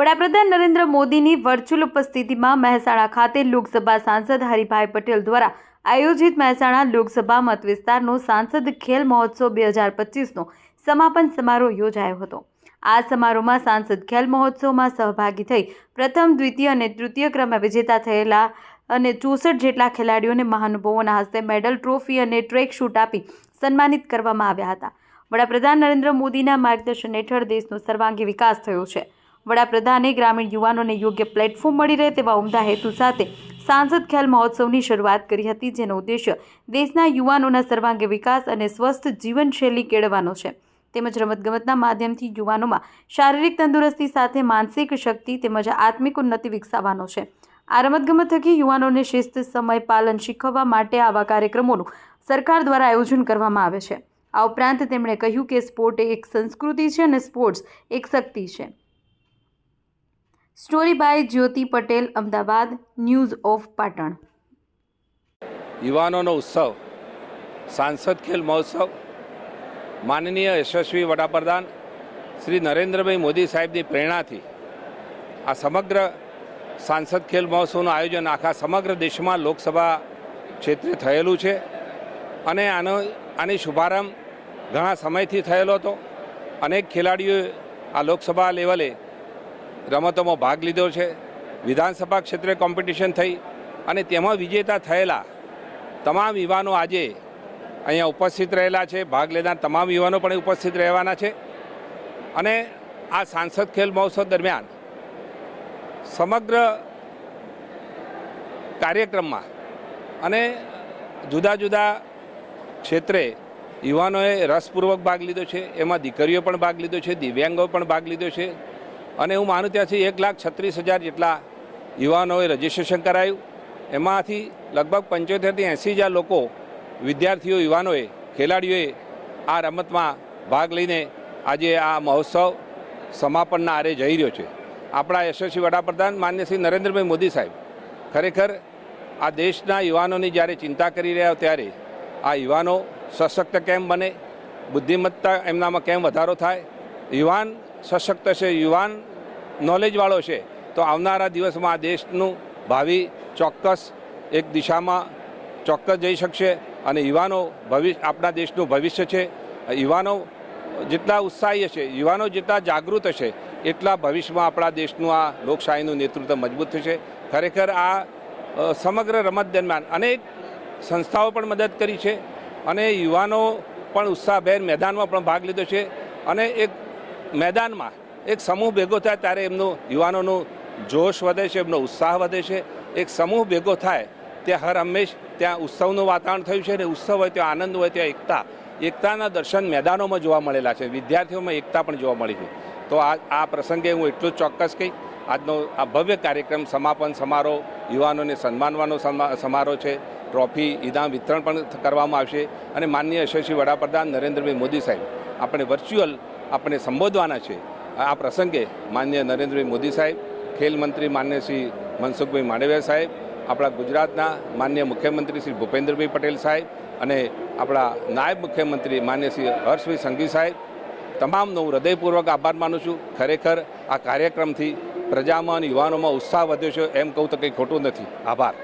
વડાપ્રધાન નરેન્દ્ર મોદીની વર્ચ્યુઅલ ઉપસ્થિતિમાં મહેસાણા ખાતે લોકસભા સાંસદ હરિભાઈ પટેલ દ્વારા આયોજિત મહેસાણા લોકસભા મત વિસ્તારનો સાંસદ ખેલ મહોત્સવ બે હજાર પચીસનો સમાપન સમારોહ યોજાયો હતો. આ સમારોહમાં સાંસદ ખેલ મહોત્સવમાં સહભાગી થઈ પ્રથમ, દ્વિતીય અને તૃતીય ક્રમે વિજેતા થયેલા અને ચોસઠ જેટલા ખેલાડીઓને મહાનુભાવોના હસ્તે મેડલ, ટ્રોફી અને ટ્રેક શૂટ આપી સન્માનિત કરવામાં આવ્યા હતા. વડાપ્રધાન નરેન્દ્ર મોદીના માર્ગદર્શન હેઠળ દેશનો સર્વાંગી વિકાસ થયો છે. વડાપ્રધાને ગ્રામીણ યુવાનોને યોગ્ય પ્લેટફોર્મ મળી રહે તેવા ઉમદા હેતુ સાથે સાંસદ ખેલ મહોત્સવની શરૂઆત કરી હતી, જેનો ઉદ્દેશ્ય દેશના યુવાનોના સર્વાંગી વિકાસ અને સ્વસ્થ જીવનશૈલી કેળવવાનો છે. તેમજ રમતગમતના માધ્યમથી યુવાનોમાં શારીરિક તંદુરસ્તી સાથે માનસિક શક્તિ તેમજ આત્મિક ઉન્નતિ વિકસાવવાનો છે. આ રમતગમત થકી યુવાનોને શિસ્ત, સમય, પાલન શીખવવા માટે આવા કાર્યક્રમોનું સરકાર દ્વારા આયોજન કરવામાં આવે છે. આ ઉપરાંત તેમણે કહ્યું કે સ્પોર્ટ એક સંસ્કૃતિ છે અને સ્પોર્ટ્સ એક શક્તિ છે. Story by Jyoti Patel, Ahmedabad, news of Patan. યુવાનોનો ઉત્સવ, સાંસદ ખેલ મહોત્સવ, માનનીય યશસ્વી વડાપ્રધાન શ્રી નરેન્દ્રભાઈ મોદી સાહેબની પ્રેરણાથી આ સમગ્ર સાંસદ ખેલ મહોત્સવનું આયોજન આખા સમગ્ર દેશમાં લોકસભા ક્ષેત્રે થયેલું છે અને આનો, આની શુભારંભ ઘણા સમયથી થયેલો હતો. અનેક ખેલાડીઓએ આ લોકસભા લેવલે રમતોમાં ભાગ લીધો છે. વિધાનસભા ક્ષેત્રે કોમ્પિટિશન થઈ અને તેમાં વિજેતા થયેલા તમામ યુવાનો આજે અહીંયા ઉપસ્થિત રહેલા છે. ભાગ લેનાર તમામ યુવાનો પણ ઉપસ્થિત રહેવાના છે. અને આ સાંસદ ખેલ મહોત્સવ દરમિયાન સમગ્ર કાર્યક્રમમાં અને જુદા જુદા ક્ષેત્રે યુવાનોએ રસપૂર્વક ભાગ લીધો છે. એમાં દીકરીઓ પણ ભાગ લીધો છે, દિવ્યાંગો પણ ભાગ લીધો છે. અને હું માનું ત્યાંથી એક લાખ છત્રીસ હજાર જેટલા યુવાનોએ રજીસ્ટ્રેશન કરાયું. એમાંથી લગભગ પંચોતેરથી એંસી હજાર લોકો વિદ્યાર્થીઓ, યુવાનોએ, ખેલાડીઓએ આ રમતમાં ભાગ લઈને આજે આ મહોત્સવ સમાપનના આરે જઈ રહ્યો છે. આપણા યશસ્વી વડાપ્રધાન માન્ય શ્રી નરેન્દ્રભાઈ મોદી સાહેબ ખરેખર આ દેશના યુવાનોની જ્યારે ચિંતા કરી રહ્યા ત્યારે આ યુવાનો સશક્ત કેમ બને, બુદ્ધિમત્તા એમનામાં કેમ વધારો થાય, યુવાન સશક્ત છે, યુવાન નોલેજવાળો છે, તો આવનારા દિવસમાં આ દેશનું ભાવિ ચોક્કસ એક દિશામાં ચોક્કસ જઈ શકશે અને યુવાનો ભવિષ્ય, આપણા દેશનું ભવિષ્ય છે. યુવાનો જેટલા ઉત્સાહી હશે, યુવાનો જેટલા જાગૃત હશે, એટલા ભવિષ્યમાં આપણા દેશનું આ લોકશાહીનું નેતૃત્વ મજબૂત થશે. ખરેખર આ સમગ્ર રમત દરમિયાન અનેક સંસ્થાઓ પણ મદદ કરી છે અને યુવાનો પણ ઉત્સાહભેર મેદાનમાં પણ ભાગ લીધો છે અને એક મેદાનમાં એક સમૂહ ભેગો થાય ત્યારે એમનું યુવાનોનું જોશ વધે છે, એમનો ઉત્સાહ વધે છે. એક સમૂહ ભેગો થાય ત્યાં હર હંમેશ ત્યાં ઉત્સવનું વાતાવરણ થયું છે અને ઉત્સવ હોય ત્યાં આનંદ હોય ત્યાં એકતા. એકતાના દર્શન મેદાનોમાં જોવા મળેલા છે, વિદ્યાર્થીઓમાં એકતા પણ જોવા મળી છે. તો આ આ પ્રસંગે હું એટલું જ ચોક્કસ કહી આજનો આ ભવ્ય કાર્યક્રમ સમાપન સમારોહ યુવાનોને સન્માનવાનો સમા- સમારોહ છે. ટ્રોફી ઇનામ વિતરણ પણ કરવામાં આવશે અને માનનીય યશસ્વી વડાપ્રધાન નરેન્દ્રભાઈ મોદી સાહેબ, આપણે વર્ચ્યુઅલ આપણે સંબોધવાના છે. આ પ્રસંગે માન્ય નરેન્દ્રભાઈ મોદી સાહેબ, ખેલ મંત્રી માન્ય શ્રી મનસુખભાઈ માંડવિયા સાહેબ, આપણા ગુજરાતના માન્ય મુખ્યમંત્રી શ્રી ભૂપેન્દ્રભાઈ પટેલ સાહેબ અને આપણા નાયબ મુખ્યમંત્રી માન્ય શ્રી હર્ષભાઈ સંઘવી સાહેબ, તમામનો હું હૃદયપૂર્વક આભાર માનું છું. ખરેખર આ કાર્યક્રમથી પ્રજામાં અને યુવાનોમાં ઉત્સાહ વધ્યો છે એમ કહું તો કંઈ ખોટું નથી. આભાર.